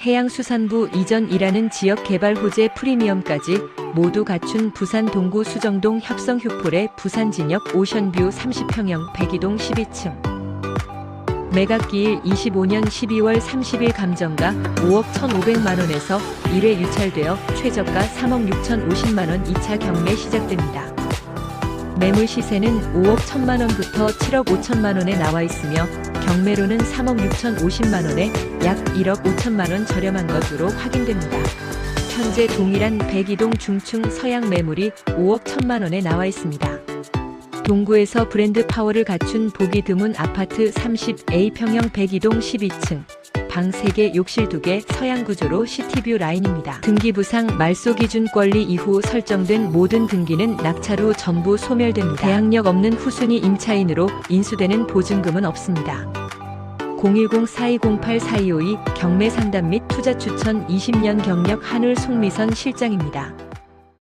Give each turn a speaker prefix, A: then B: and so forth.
A: 해양수산부 이전이라는 지역 개발 호재 프리미엄까지 모두 갖춘 부산 동구 수정동 협성 휴폴의 부산 진역 오션뷰 30평형 102동 12층. 매각기일 25년 12월 30일 감정가 5억 1,500만 원에서 1회 유찰되어 최저가 3억 6,050만 원 2차 경매 시작됩니다. 매물 시세는 5억 1천만 원부터 7억 5천만 원에 나와 있으며 경매로는 3억 6천 50만 원에 약 1억 5천만 원 저렴한 것으로 확인됩니다. 현재 동일한 102동 중층 서양 매물이 5억 1천만 원에 나와 있습니다. 동구에서 브랜드 파워를 갖춘 보기 드문 아파트 30A 평형 102동 12층. 방 3개, 욕실 2개, 서양 구조로 시티뷰 라인입니다. 등기 부상 말소 기준 권리 이후 설정된 모든 등기는 낙찰 후 전부 소멸됩니다. 대항력 없는 후순위 임차인으로 인수되는 보증금은 없습니다. 010-4208-4252 경매 상담 및 투자 추천 20년 경력 한울 송미선 실장입니다.